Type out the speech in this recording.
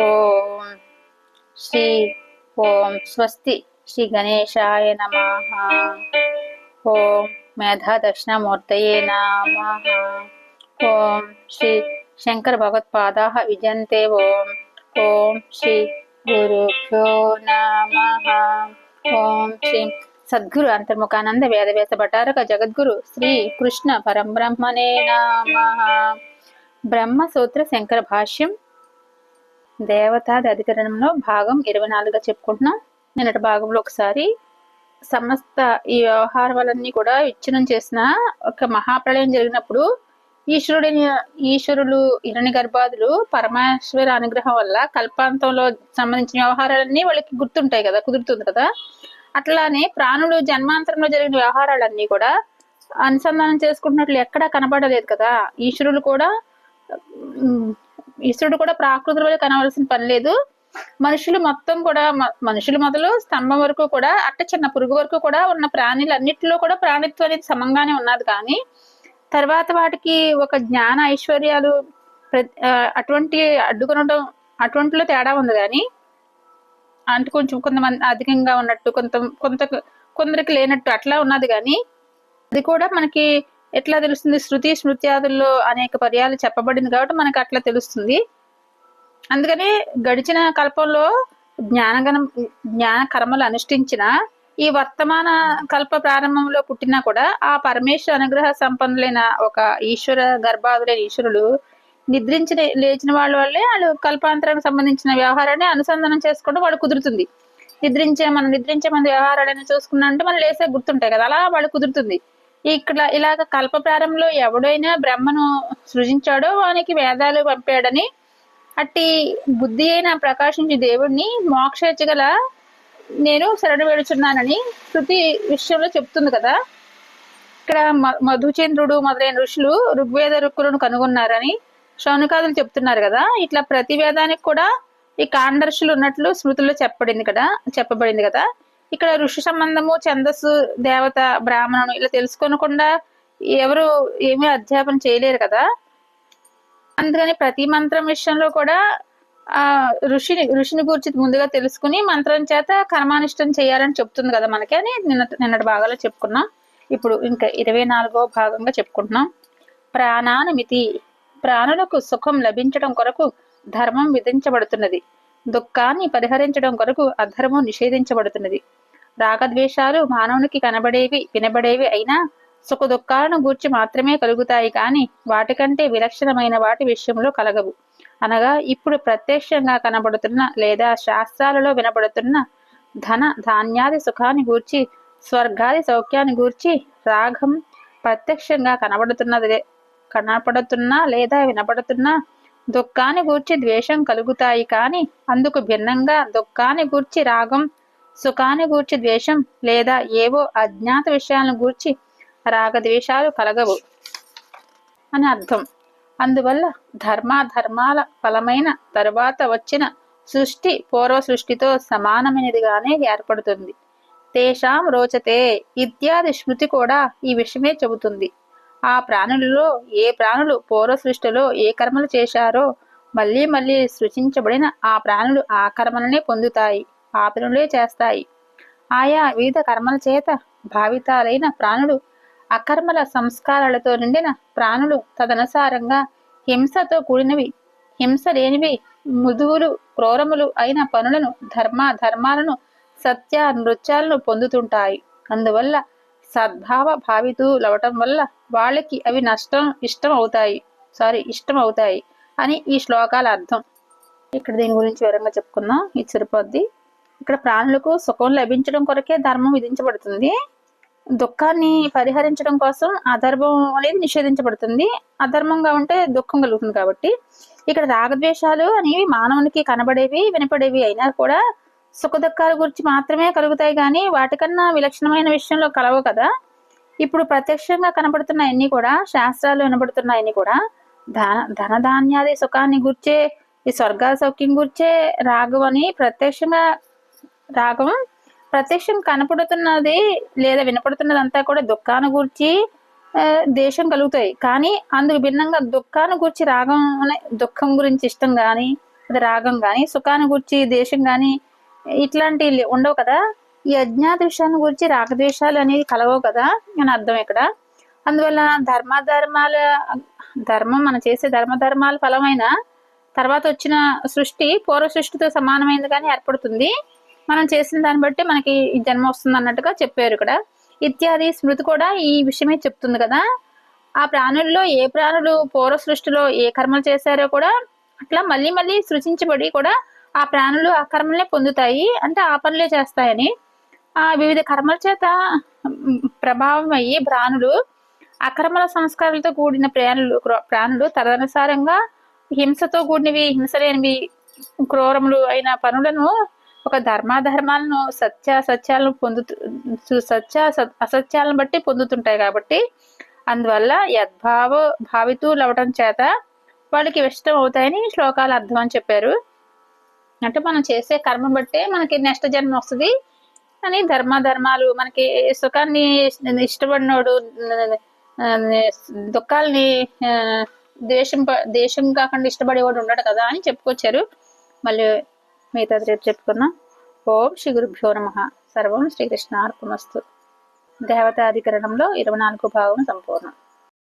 ఓం శ్రీ ఓం స్వస్తి శ్రీ గణేశాయ నమ. ఓం మేధా దక్షిణామూర్తయే నమ. ఓం శ్రీ శంకర భగవత్పాదా విజంతే ఓం. ఓం శ్రీ గురుభ్యో నమ. ఓం శ్రీ సద్గురు అంతర్ముఖానంద వేదవేస భటారక జగద్గురు శ్రీ కృష్ణ పరంబ్రహ్మణే నమ. బ్రహ్మ సూత్ర శంకర భాష్యం దేవతాది అధికరణంలో భాగం ఇరవై నాలుగుగా చెప్పుకుంటున్నాం. నిన్నటి భాగంలో ఒకసారి సమస్త ఈ వ్యవహారాలన్నీ కూడా విచ్ఛిన్నం చేసిన ఒక మహాప్రళయం జరిగినప్పుడు ఈశ్వరుడిని ఈశ్వరులు ఇరణి గర్భాదులు పరమేశ్వర అనుగ్రహం వల్ల కల్పాంతంలో సంబంధించిన వ్యవహారాలన్నీ వాళ్ళకి గుర్తుంటాయి కదా కుదురుతుంది కదా. అట్లానే ప్రాణులు జన్మాంతరంలో జరిగిన వ్యవహారాలన్నీ కూడా అనుసంధానం చేసుకుంటున్నట్లు ఎక్కడా కనబడలేదు కదా. ఈశ్వరులు కూడా ఈశ్వరుడు కూడా ప్రాకృతి వల్ల కనవలసిన పని లేదు. మనుషులు మొత్తం కూడా మనుషులు మొదలు స్తంభం వరకు కూడా అట్ట చిన్న పురుగు వరకు కూడా ఉన్న ప్రాణులన్నిటిలో కూడా ప్రాణిత్వం అనేది సమంగానే ఉన్నది. కానీ తర్వాత వాటికి ఒక జ్ఞాన ఐశ్వర్యాలు అటువంటి అడ్డుకొనడం అటువంటిలో తేడా ఉంది. కానీ అంటే కొంచెం కొంతమంది అధికంగా ఉన్నట్టు కొంత కొంత కొందరికి లేనట్టు అట్లా ఉన్నది. కానీ అది కూడా మనకి ఎట్లా తెలుస్తుంది? శృతి స్మృత్యాదుల్లో అనేక పర్యాలు చెప్పబడింది కాబట్టి మనకి అట్లా తెలుస్తుంది. అందుకని గడిచిన కల్పంలో జ్ఞానగణం జ్ఞాన కర్మలు అనుష్ఠించిన ఈ వర్తమాన కల్ప ప్రారంభంలో పుట్టినా కూడా ఆ పరమేశ్వర అనుగ్రహ సంపన్నులైన ఒక ఈశ్వర గర్భాదులైన ఈశ్వరులు నిద్రించి లేచిన వాళ్ళ వల్లే వాళ్ళు కల్పాంతరానికి సంబంధించిన వ్యవహారాన్ని అనుసంధానం చేసుకోవడం వాళ్ళు కుదురుతుంది. నిద్రించే మనం నిద్రించే మన వ్యవహారాలను చూసుకున్నా అంటే మనం లేసే గుర్తుంటాయి కదా. అలా వాళ్ళు కుదురుతుంది. ఇక్కడ ఇలాగ కల్ప ప్రారంభంలో ఎవడైనా బ్రహ్మను సృజించాడో వానికి వేదాలు పంపాడని అట్టి బుద్ధి అయిన ప్రకాశించి దేవుణ్ణి మోక్షగల నేను శరణ వేడుచున్నానని శృతి విషయంలో చెప్తుంది కదా. ఇక్కడ మ- మధుచంద్రుడు మొదలైన ఋషులు ఋగ్వేద రుక్కులను కనుగొన్నారని శౌనకాదులు చెప్తున్నారు కదా. ఇట్లా ప్రతి వేదానికి కూడా ఈ కాండ ఋషులు ఉన్నట్లు స్మృతుల్లో చెప్పబడింది కదా చెప్పబడింది కదా. ఇక్కడ ఋషి సంబంధము ఛందస్సు దేవత బ్రాహ్మణుడు ఇలా తెలుసుకోనకుండా ఎవరు ఏమీ అధ్యాపన చేయలేరు కదా. అందుకని ప్రతి మంత్రం విషయంలో కూడా ఆ ఋషిని ఋషిని గురించి ముందుగా తెలుసుకుని మంత్రం చేత కర్మానిష్టం చేయాలని చెప్తుంది కదా మనకి అని నిన్న నిన్నటి భాగాలో చెప్పుకున్నాం. ఇప్పుడు ఇంకా ఇరవై నాలుగో భాగంగా చెప్పుకుంటున్నాం. ప్రాణానుమితి ప్రాణులకు సుఖం లభించడం కొరకు ధర్మం విధించబడుతున్నది. దుఃఖాన్ని పరిహరించడం కొరకు అధర్మం నిషేధించబడుతున్నది. రాగద్వేషాలు మానవునికి కనబడేవి వినబడేవి అయినా సుఖ దుఃఖాలను గూర్చి మాత్రమే కలుగుతాయి కానీ వాటికంటే విలక్షణమైన వాటి విషయంలో కలగవు. అనగా ఇప్పుడు ప్రత్యక్షంగా కనబడుతున్న లేదా శాస్త్రాలలో వినబడుతున్న ధన ధాన్యాది సుఖాన్ని గూర్చి స్వర్గాది సౌఖ్యాన్ని గూర్చి రాగం ప్రత్యక్షంగా కనబడుతున్నది కనపడుతున్నా లేదా వినపడుతున్నా దుఃఖాన్ని గూర్చి ద్వేషం కలుగుతాయి కాని అందుకు భిన్నంగా దుఃఖాన్ని గూర్చి రాగం సుఖాన్ని గూర్చి ద్వేషం లేదా ఏవో అజ్ఞాత విషయాలను గూర్చి రాగద్వేషాలు కలగవు అని అర్థం. అందువల్ల ధర్మాధర్మాల ఫలమైన తరువాత వచ్చిన సృష్టి పూర్వ సృష్టితో సమానమైనదిగానే ఏర్పడుతుంది. తేషాం రోచతే ఇత్యాది శృతి కూడా ఈ విషయమే చెబుతుంది. ఆ ప్రాణులలో ఏ ప్రాణులు పూర్వ సృష్టిలో ఏ కర్మలు చేశారో మళ్ళీ మళ్ళీ సృష్టించబడిన ఆ ప్రాణులు ఆ కర్మలనే పొందుతాయి. ఆ పనులే చేస్తాయి. ఆయా వివిధ కర్మల చేత భావితాలైన ప్రాణులు అకర్మల సంస్కారాలతో నిండిన ప్రాణులు తదనుసారంగా హింసతో కూడినవి. హింస లేనివి మృదువులు క్రూరములు అయిన పనులను ధర్మ ధర్మాలను సత్య నృత్యాలను పొందుతుంటాయి. అందువల్ల సద్భావ భావితులవటం వల్ల వాళ్ళకి అవి నష్టం ఇష్టం అవుతాయి సారీ ఇష్టం అవుతాయి అని ఈ శ్లోకాల అర్థం. ఇక్కడ దీని గురించి వివరంగా చెప్పుకుందాం. ఇది సరిపోద్ది. ఇక్కడ ప్రాణులకు సుఖం లభించడం కొరకే ధర్మం విధించబడుతుంది. దుఃఖాన్ని పరిహరించడం కోసం అధర్మం అనేది నిషేధించబడుతుంది. అధర్మంగా ఉంటే దుఃఖం కలుగుతుంది కాబట్టి. ఇక్కడ రాగద్వేషాలు అనేవి మానవునికి కనబడేవి వినపడేవి అయినా కూడా సుఖ దుఃఖాల గురించి మాత్రమే కలుగుతాయి కానీ వాటికన్నా విలక్షణమైన విషయంలో కలవు కదా. ఇప్పుడు ప్రత్యక్షంగా కనబడుతున్నాయన్నీ కూడా శాస్త్రాలు వినబడుతున్నాయని కూడా ధన ధనధాన్యాది సుఖాన్ని గుర్చే ఈ స్వర్గ సౌఖ్యం గుర్చే రాగం అని ప్రత్యక్షంగా రాగం. ప్రత్యక్షం కనపడుతున్నది లేదా వినపడుతున్నది అంతా కూడా దుఃఖాన్ని గూర్చి దేశం కలుగుతాయి. కానీ అందుకు భిన్నంగా దుఃఖాన్ని గూర్చి రాగం అనే దుఃఖం గురించి ఇష్టం కానీ అది రాగం కానీ సుఖాన్ని గురించి దేశం కానీ ఇట్లాంటి ఉండవు కదా. ఈ అజ్ఞాత విషయాన్ని గురించి రాగద్వేషాలు అనేవి కలవవు కదా అని అర్థం ఇక్కడ. అందువల్ల ధర్మాధర్మాల ధర్మం మనం చేసే ధర్మధర్మాల ఫలమైన తర్వాత వచ్చిన సృష్టి పూర్వ సృష్టితో సమానమైనది కానీ ఏర్పడుతుంది. మనం చేసిన దాన్ని బట్టి మనకి జన్మ వస్తుంది అన్నట్టుగా చెప్పారు ఇక్కడ. ఇత్యాది స్మృతి కూడా ఈ విషయమే చెప్తుంది కదా. ఆ ప్రాణుల్లో ఏ ప్రాణులు పూర్వ సృష్టిలో ఏ కర్మలు చేశారో కూడా అట్లా మళ్ళీ మళ్ళీ సృజించబడి కూడా ఆ ప్రాణులు ఆ కర్మలే పొందుతాయి అంటే ఆ పనులే చేస్తాయని. ఆ వివిధ కర్మల చేత ప్రభావం అయ్యి ప్రాణులు అకర్మల సంస్కారాలతో కూడిన ప్రాణులు ప్రాణులు తదనుసారంగా హింసతో కూడినవి హింస లేనివి క్రూరములు అయిన పనులను ఒక ధర్మాధర్మాలను సత్య సత్యాలను పొందుతూ సత్య అసత్యాలను బట్టి పొందుతుంటాయి కాబట్టి అందువల్ల యద్భావ భావితులు అవటం చేత వాళ్ళకి ఇష్టం అవుతాయని శ్లోకాలు అర్థం అని చెప్పారు. అంటే మనం చేసే కర్మ బట్టే మనకి నెక్స్ట్ జన్మ వస్తుంది అని ధర్మాధర్మాలు మనకి సుఖాన్ని ఇష్టపడినోడు దుఃఖాలని ద్వేషం ప- ద్వేషం కాకుండా ఇష్టపడేవాడు ఉన్నాడు కదా అని చెప్పుకొచ్చారు. మళ్ళీ మిగతాది రేపు చెప్పుకున్నాం ఓం శ్రీ గురుభ్యో నమ. సర్వం శ్రీకృష్ణ అర్పణమస్తు దేవతాధికరణంలో ఇరవై నాలుగు భాగం సంపూర్ణం.